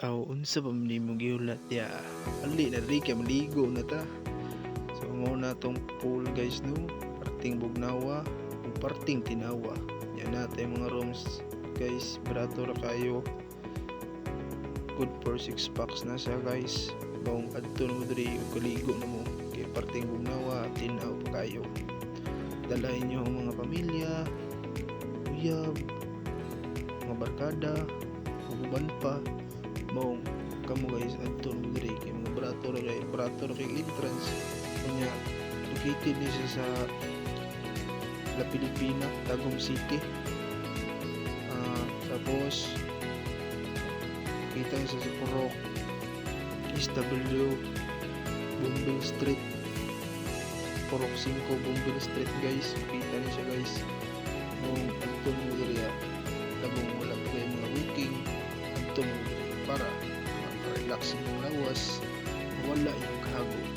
Aw, unsa pa man nimo gihulat ya? Ali na ri kay maligo na ta. So mo na tong pool guys no. Parting bugnawa, ug parting tinawa. Yan na tayo mga rooms guys. Barato ra kayo. Good for 6 packs na siya guys. Bawang adto na mo diri ug kaligo na mo. Kay parting bugnawa, tinaw pa kayo. Dalahin nyo ang mga pamilya, uyab, mga barkada, uban pa, maong kamo guys adto mo diri kay mga barato ra kay barato ra kay entrance kanya located ni siya sa La Pilipina, Tagum City. Ah, tapos kita niyo sa Purok, East W, Bumbil Street, Purok 5, Bumbil Street guys. Kita niyo siya guys. Adto mo para relax yung lawas, wala yung kahago.